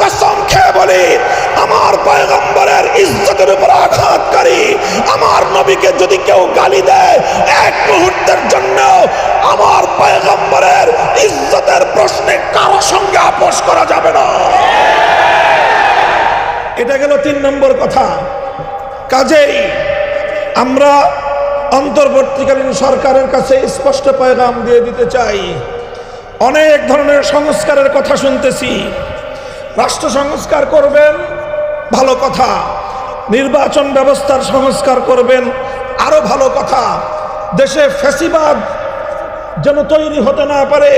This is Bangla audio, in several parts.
কসম খেয়ে বলি, আমার পয়গম্বরের ইজ্জতের উপর আঘাত আঘাতকারী আমার নবীকে যদি কেউ গালি দেয়, এক মুহূর্তের জন্য আমার পয়গম্বরের ইজ্জতের প্রশ্নে কারও সঙ্গে আপোষ করা যাবে না। এটা গেল তিন নম্বর কথা। কাজেই আমরা অন্তর্বর্তীকালীন সরকারের কাছে স্পষ্ট পয়গাম দিয়ে দিতে চাই। অনেক ধরনের সংস্কারের কথা শুনতেছি। রাষ্ট্র সংস্কার করবেন, ভালো কথা। নির্বাচন ব্যবস্থার সংস্কার করবেন, আরও ভালো কথা। দেশে ফ্যাসিবাদ যেন তৈরি হতে না পারে,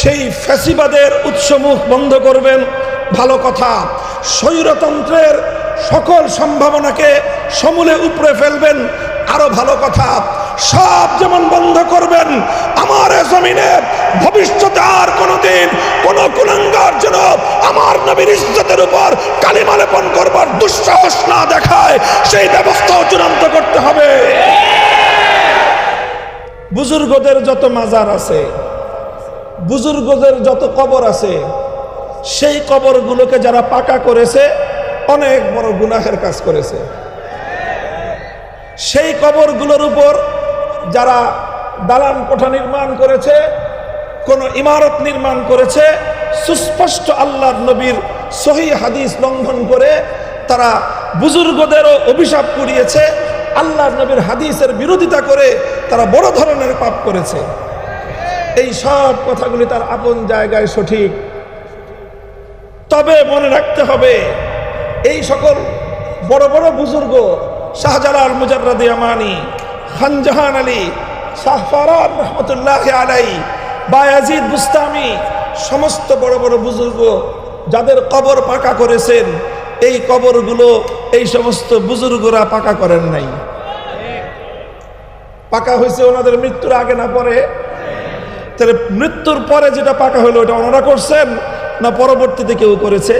সেই ফ্যাসিবাদের উৎসমুখ বন্ধ করবেন, ভালো কথা। স্বৈরতন্ত্রের সকল সম্ভাবনাকে সমূলে উপড়ে ফেলবেন, আরও ভালো কথা। সব যেমন বন্ধ করবেন, আমার জমিনে ভবিষ্যতে আর কোনোদিন কোন কুলাঙ্গার যেন আমার নবীর ইজ্জতের উপর কালিমা লেপন করবার দুঃসাহস না দেখায়, সেই ব্যবস্থাও চূড়ান্ত করতে হবে। বুজুর্গদের যত মাজার আছে, বুজুর্গদের যত কবর আছে, সেই কবরগুলোকে যারা পাকা করেছে, অনেক বড় গুনাহের কাজ করেছে। সেই কবরগুলোর উপর যারা দালান কোঠা নির্মাণ করেছে, কোন ইমারত নির্মাণ করেছে, সুস্পষ্ট আল্লাহর নবীর সহি হাদিস লঙ্ঘন করে তারা বুজুর্গদেরও অভিশাপ করিয়েছে আল্লাহর নবীর হাদিসের বিরোধিতা করে তারা বড় ধরনের পাপ করেছে। এই সব কথাগুলি তার আপন জায়গায় সঠিক। তবে মনে রাখতে হবে, এই সকল বড় বড় বুজুর্গ শাহজালাল মুজাররাদি আমানি খানজাহান আলী শাহফারান রহমতুল্লাহ আলাই, বায়াজিদ বুস্তামি, সমস্ত বড় বড় বুজুর্গ যাদের কবর পাকা করেছেন, এই কবরগুলো এই সমস্ত বুজুর্গরা পাকা করেন নাই। পাকা হয়েছে ওনাদের মৃত্যুর আগে না পরে? তাহলে মৃত্যুর পরে যেটা পাকা হলো ওটা ওনারা করছেন না পরবর্তীতে কেউ করেছে?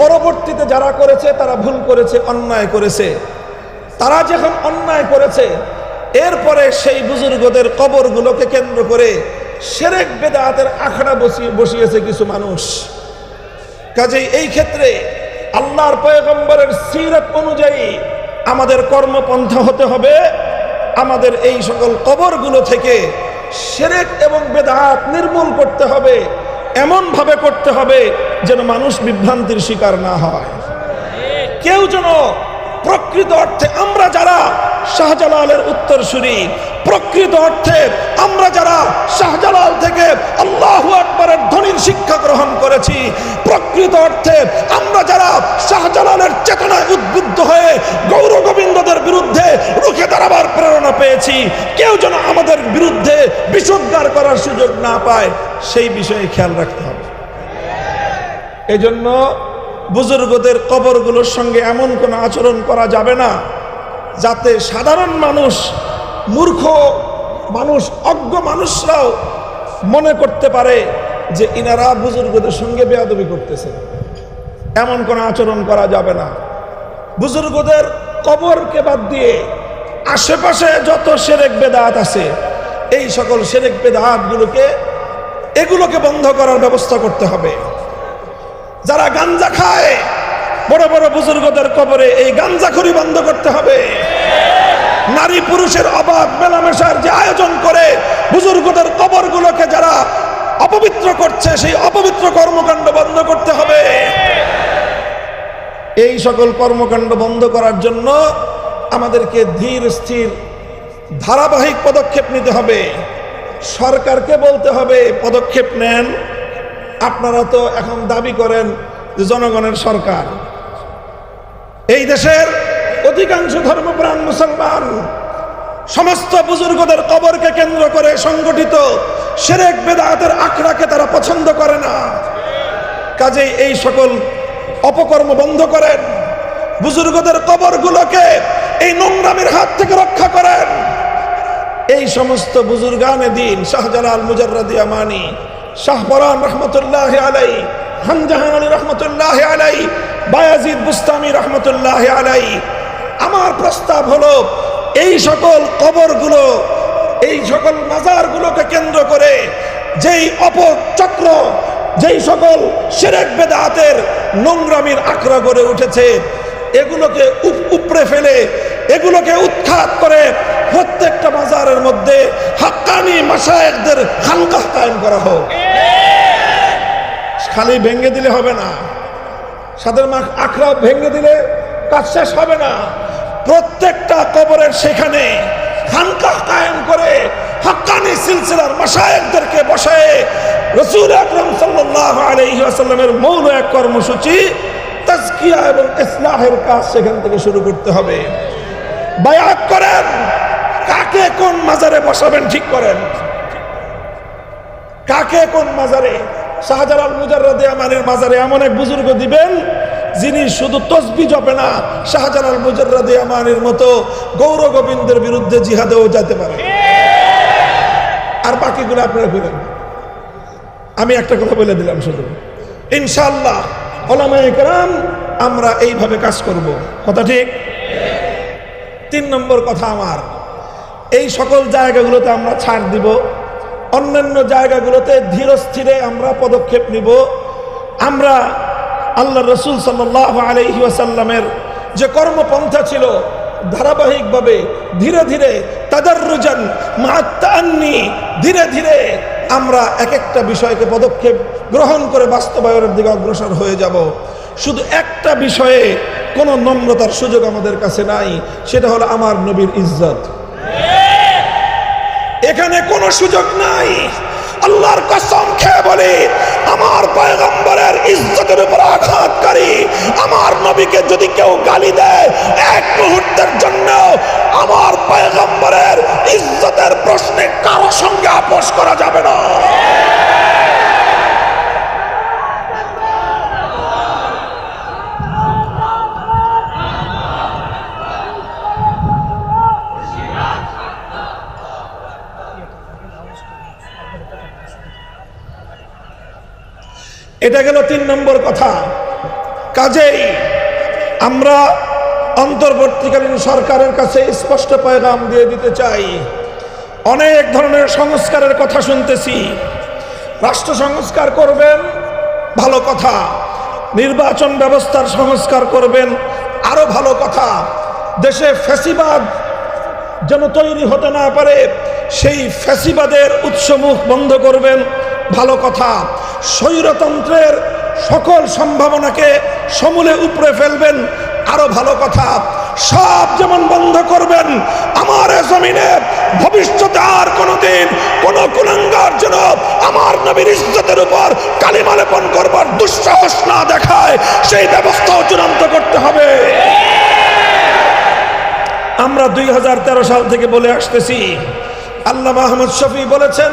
পরবর্তীতে যারা করেছে তারা ভুল করেছে, অন্যায় করেছে। তারা যখন অন্যায় করেছে এরপরে সেই বুজুর্গদের কবরগুলোকে কেন্দ্র করে সেরেক বেদাতের আখড়া বসিয়ে বসিয়েছে কিছু মানুষ। কাজেই এই ক্ষেত্রে আল্লাহর পয়গম্বরের সিরত অনুযায়ী আমাদের কর্মপন্থা হতে হবে। আমাদের এই সকল কবরগুলো থেকে সেরেক এবং বেদাত নির্মূল করতে হবে এমন ভাবে করতে হবে যেন মানুষ বিভ্রান্তির শিকার না হয়। কেউ যেন প্রকৃত অর্থে আমরা যারা শাহজালালের উত্তর উত্তরসূরি প্রকৃত অর্থে আমরা যারা শাহজালাল থেকে আল্লাহ আকবরের ধ্বনির শিক্ষা গ্রহণ করেছি, প্রকৃত অর্থে আমরা যারা শাহজালালের চেতনায় উদ্বুদ্ধ হয়ে গৌর গোবিন্দদের বিরুদ্ধে রুখে দাঁড়াবার প্রেরণা পেয়েছি, কেউ যেন আমাদের বিরুদ্ধে বিশুদ্ধার করার সুযোগ না পায়, সেই বিষয়ে খেয়াল রাখতে হবে। এই জন্য বুজুর্গদের কবরগুলোর সঙ্গে এমন কোনো আচরণ করা যাবে না যাতে সাধারণ মানুষ, মূর্খ মানুষ, অজ্ঞ মানুষরাও মনে করতে পারে যে ইনারা বুজুর্গদের সঙ্গে বেয়াদবি করতেছে। এমন কোনো আচরণ করা যাবে না। বুজুর্গদের কবরকে বাদ দিয়ে আশেপাশে যত সেরেক বেদাত আছে, এই সকল সেরেক বেদাতগুলোকে, এগুলোকে বন্ধ করার ব্যবস্থা করতে হবে। যারা গাঞ্জা খায়, বড় বড় বুজুর্গদের কবরে এই গাঞ্জাখুরি বন্ধ করতে হবে। নারী পুরুষের অবাধ মেলামেশার যে আয়োজন করে, বুজুর্গদের কবরগুলোকে যারা অপবিত্র করছে, সেই অপবিত্র কর্মকাণ্ড বন্ধ করতে হবে। এই সকল কর্মকাণ্ড বন্ধ করার জন্য আমাদেরকে ধীর, স্থির, ধারাবাহিক পদক্ষেপ নিতে হবে। সরকারকে বলতে হবে, পদক্ষেপ নেন। আপনারা তো এখন দাবি করেন জনগণের সরকার। এই দেশের অধিকাংশ ধর্মপ্রাণ মুসলমান, সমস্ত বুজুর্গদের কবরকে কেন্দ্র করে সংগঠিত সেরেক বেদাতের আখড়াকে তারা পছন্দ করে না। কাজেই এই সকল অপকর্ম বন্ধ করেন। বুজুর্গদের কবরগুলোকে এই নোংরামের হাত থেকে রক্ষা করেন। এই সমস্ত বুজুর্গানে দিন শাহজালাল মুজাররাদি আমানি শাহপরান রহমতুল্লাহ আলাই হানজাহান আলী রহমতুল্লাহ আলাই বায়াজিদ বুস্তামি রহমতুল্লাহ আলাই আমার প্রস্তাব হলো, এই সকল কবরগুলো, এই সকল মাজারগুলোকে কেন্দ্র করে যেই অপচক্র যেই সকল সেরেক বেদাতের নোংরামির আখড়া গড়ে উঠেছে, এগুলোকে উপ- উপড়ে ফেলে, এগুলোকে উৎখাত করে প্রত্যেকটা বাজারের মধ্যে হাক্কানি মাসায়েকদের হালকা কায়েম করা হোক। খালি ভেঙে দিলে হবে না। সাদের আখড়া ভেঙে দিলে কাজ শেষ হবে না। প্রত্যেকটা কবরের সেখানে খানকা করে সিলসিলার মাসায়েকদেরকে বসায় এক কর্মসূচি এবং কাজ সেখান থেকে শুরু করতে হবে। করেন, কাকে কোন মাজারে বসাবেন ঠিক করেন? কাকে কোন মাজারে শাহজালাল মুজাররদে আমানের মাজারে এমন এক বুজুর্গ দিবেন, যিনি শুধু তসবি জপে না, শাহজালাল মুজাররদে আমানের মতো গৌর গোবিন্দের বিরুদ্ধে জিহাদেও যেতে পারে। আর বাকিগুলো আপনারা করেন আমি একটা কথা বলে দিলাম শুধু। ইনশাল্লাহ ওলামায়ে কেরাম, আমরা এইভাবে কাজ করব। কথা ঠিক? তিন নম্বর কথা আমার, এই সকল জায়গাগুলোতে আমরা ছাড় দিব। অন্যান্য জায়গাগুলোতে ধীর স্থিরে আমরা পদক্ষেপ নিব। আমরা আল্লাহ রসুল আসাল্লামের যে কর্মপন্থা ছিল, ধারাবাহিকভাবে ধীরে ধীরে তাদের রুজান মাত্তান্নি ধীরে ধীরে আমরা এক একটা বিষয়কে পদক্ষেপ গ্রহণ করে বাস্তবায়নের দিকে অগ্রসর হয়ে যাব। শুধু একটা বিষয়ে কোনো নম্রতার সুযোগ আমাদের কাছে নাই, সেটা হলো আমার নবীর ইজ্জত। এখানে কোনো সুযোগ নাই। আল্লাহর কসম খেয়ে বলে, আমার পয়গম্বরের ইজ্জতের উপর আঘাত আঘাতকারী, আমার নবীকে যদি কেউ গালি দেয়, এক মুহূর্তের জন্য আমার পয়গম্বরের ইজ্জতের প্রশ্নে কারও সঙ্গে আপোষ করা যাবে না। এটা গেল তিন নম্বর কথা। কাজেই আমরা অন্তর্বর্তীকালীন সরকারের কাছে স্পষ্ট পয়গাম দিয়ে দিতে চাই। অনেক ধরনের সংস্কারের কথা শুনতেছি। রাষ্ট্র সংস্কার করবেন, ভালো কথা। নির্বাচন ব্যবস্থার সংস্কার করবেন আরও ভালো কথা। দেশে ফ্যাসিবাদ যেন তৈরি হতে না পারে, সেই ফ্যাসিবাদের উৎসমুখ বন্ধ করবেন, ভালো কথা। স্বৈরতন্ত্রের সকল সম্ভাবনাকে সমূলে উপড়ে ফেলবেন। আরও ভালো কথা, সব যেমন বন্ধ করবেন, আমার জমিনে ভবিষ্যতে আর কোনোদিন কোন কুলাঙ্গার যেন আমার নবীর ইজ্জতের উপর কালিমালেপন করবার দুঃসাহস না দেখায়, সেই ব্যবস্থাও চূড়ান্ত করতে হবে। আমরা দুই হাজার তেরো সাল থেকে বলে আসতেছি আল্লাহ আহমদ শফি বলেছেন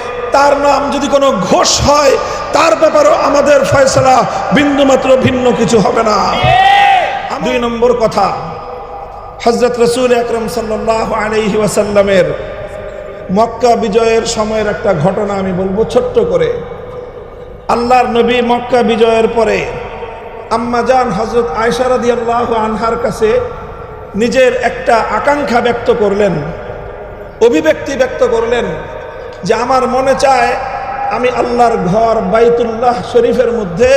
তার নাম যদি কোনো ঘোষ হয় তার ব্যাপারেও আমাদের ফয়সলা বিন্দুমাত্র ভিন্ন কিছু হবে না। দুই নম্বর কথা হজরত রসুল আকরম সাল্লাহ আলহি ওয়াসাল্লামের মক্কা বিজয়ের সময়ের একটা ঘটনা আমি বলব ছোট্ট করে। আল্লাহর নবী মক্কা বিজয়ের পরে আম্মাজান হজরত আয়সারাদি আল্লাহ আনহার কাছে নিজের একটা আকাঙ্ক্ষা ব্যক্ত করলেন অভিব্যক্তি ব্যক্ত করলেন যে আমার মনে চায় আমি আল্লাহর ঘর বাইতুল্লাহ শরীফের মধ্যে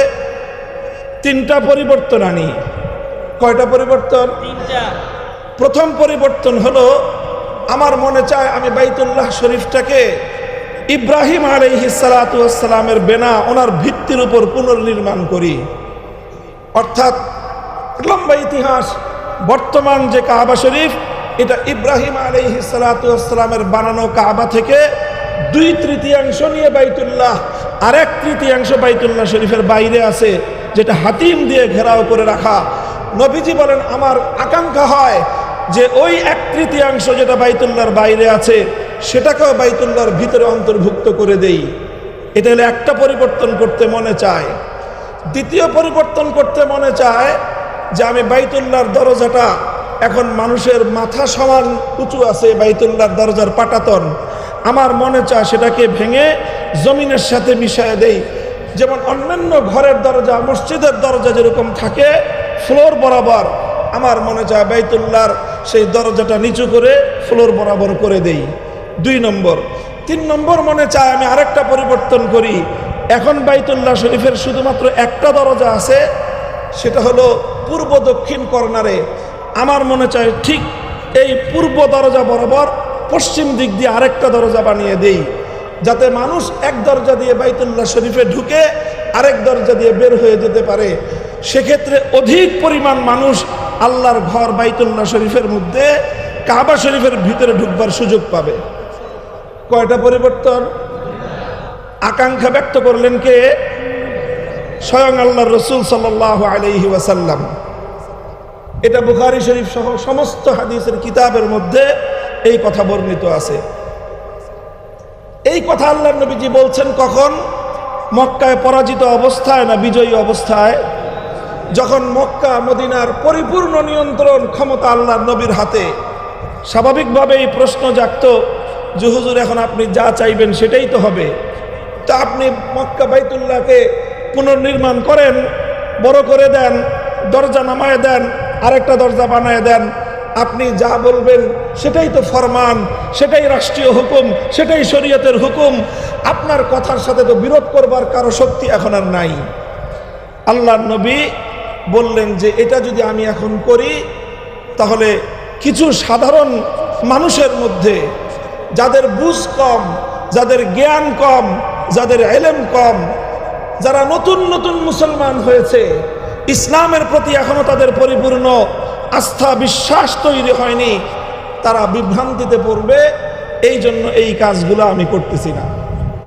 তিনটা পরিবর্তন আনি। কয়টা পরিবর্তন? প্রথম পরিবর্তন হলো আমার মনে চায় আমি বাইতুল্লাহ শরীফটাকে ইব্রাহিম আলাইহি সালাতামের বেনা ওনার ভিত্তির উপর পুনর্নির্মাণ করি। অর্থাৎ লম্বা ইতিহাস বর্তমান যে কাহাবা শরীফ এটা ইব্রাহিম আলাইহি সালাতামের বানানো কাহাবা থেকে দুই তৃতীয়াংশ নিয়ে বাইতুল্লাহ আর এক তৃতীয়াংশ বাইতুল্লাহ শরীফের বাইরে আছে, যেটা হাতিম দিয়ে ঘেরাও করে রাখা। নবীজি বলেন, আমার আকাঙ্ক্ষা হয় যে ওই এক তৃতীয়াংশ যেটা বাইতুল্লাহর বাইরে আছে, সেটাকেও বাইতুল্লাহর ভিতরে অন্তর্ভুক্ত করে দেই। এটা হলে একটা পরিবর্তন করতে মনে চায়। দ্বিতীয় পরিবর্তন করতে মনে চায় যে আমি বাইতুল্লার দরজাটা এখন মানুষের মাথা সমান উঁচু আছে, বাইতুল্লাহর দরজার পাটাতন। আমার মনে চায় সেটাকে ভেঙে জমিনের সাথে মিশিয়ে দেই। যেমন অন্যান্য ঘরের দরজা, মসজিদের দরজা যেরকম থাকে, ফ্লোর বরাবর আমার মনে চায় বাইতুল্লাহর সেই দরজাটা নিচু করে ফ্লোর বরাবর করে দেই। দুই নম্বর। তিন নম্বর মনে চায় আমি আরেকটা পরিবর্তন করি। এখন বাইতুল্লাহ শরীফের শুধুমাত্র একটা দরজা আছে, সেটা হলো পূর্ব দক্ষিণ কর্নারে। আমার মনে চায় ঠিক এই পূর্ব দরজা বরাবর পশ্চিম দিক দিয়ে আরেকটা দরজা বানিয়ে দেই, যাতে মানুষ এক দরজা দিয়ে বাইতুল্লাহ শরীফে ঢুকে আরেক দরজা দিয়ে বের হয়ে যেতে পারে। সেক্ষেত্রে অধিক পরিমাণ মানুষ আল্লাহর ঘর বাইতুল্লাহ শরীফের মধ্যে, কাবা শরীফের ভিতরে ঢুকবার সুযোগ পাবে। কয়টা পরিবর্তন? আকাঙ্ক্ষা ব্যক্ত করলেন কে? স্বয়ং আল্লাহ রসুল আলহি ওয়াসাল্লাম। এটা বুখারি শরীফ সহ সমস্ত হাদিসের কিতাবের মধ্যে এই কথা বর্ণিত আছে। এই কথা আল্লাহ নবীজি বলছেন কখন? মক্কায় পরাজিত অবস্থায় না বিজয়ী অবস্থায়? যখন মক্কা, মদিনার পরিপূর্ণ নিয়ন্ত্রণ ক্ষমতা আল্লাহ নবীর হাতে। স্বাভাবিকভাবে এই প্রশ্ন জাগত যে, হুজুর, এখন আপনি যা চাইবেন সেটাই তো হবে। তা আপনি মক্কা বাইতুল্লাহকে পুনর্নির্মাণ করেন, বড় করে দেন, দরজা নামায় দেন, আরেকটা দরজা বানায় দেন আপনি যা বলবেন, সেটাই তো ফরমান, সেটাই রাষ্ট্রীয় হুকুম, সেটাই শরীয়তের হুকুম। আপনার কথার সাথে তো বিরোধ করবার কারও শক্তি এখন আর নাই। আল্লাহ নবী বললেন যে, এটা যদি আমি এখন করি, তাহলে কিছু সাধারণ মানুষের মধ্যে, যাদের বুঝ কম, যাদের জ্ঞান কম, যাদের এলেম কম, যারা নতুন নতুন মুসলমান হয়েছে, ইসলামের প্রতি এখনও তাদের পরিপূর্ণ আস্থা বিশ্বাস তৈরি হয়নি তারা বিভ্রান্তিতে পড়বে এই জন্য এই কাজগুলো আমি করতেছি না।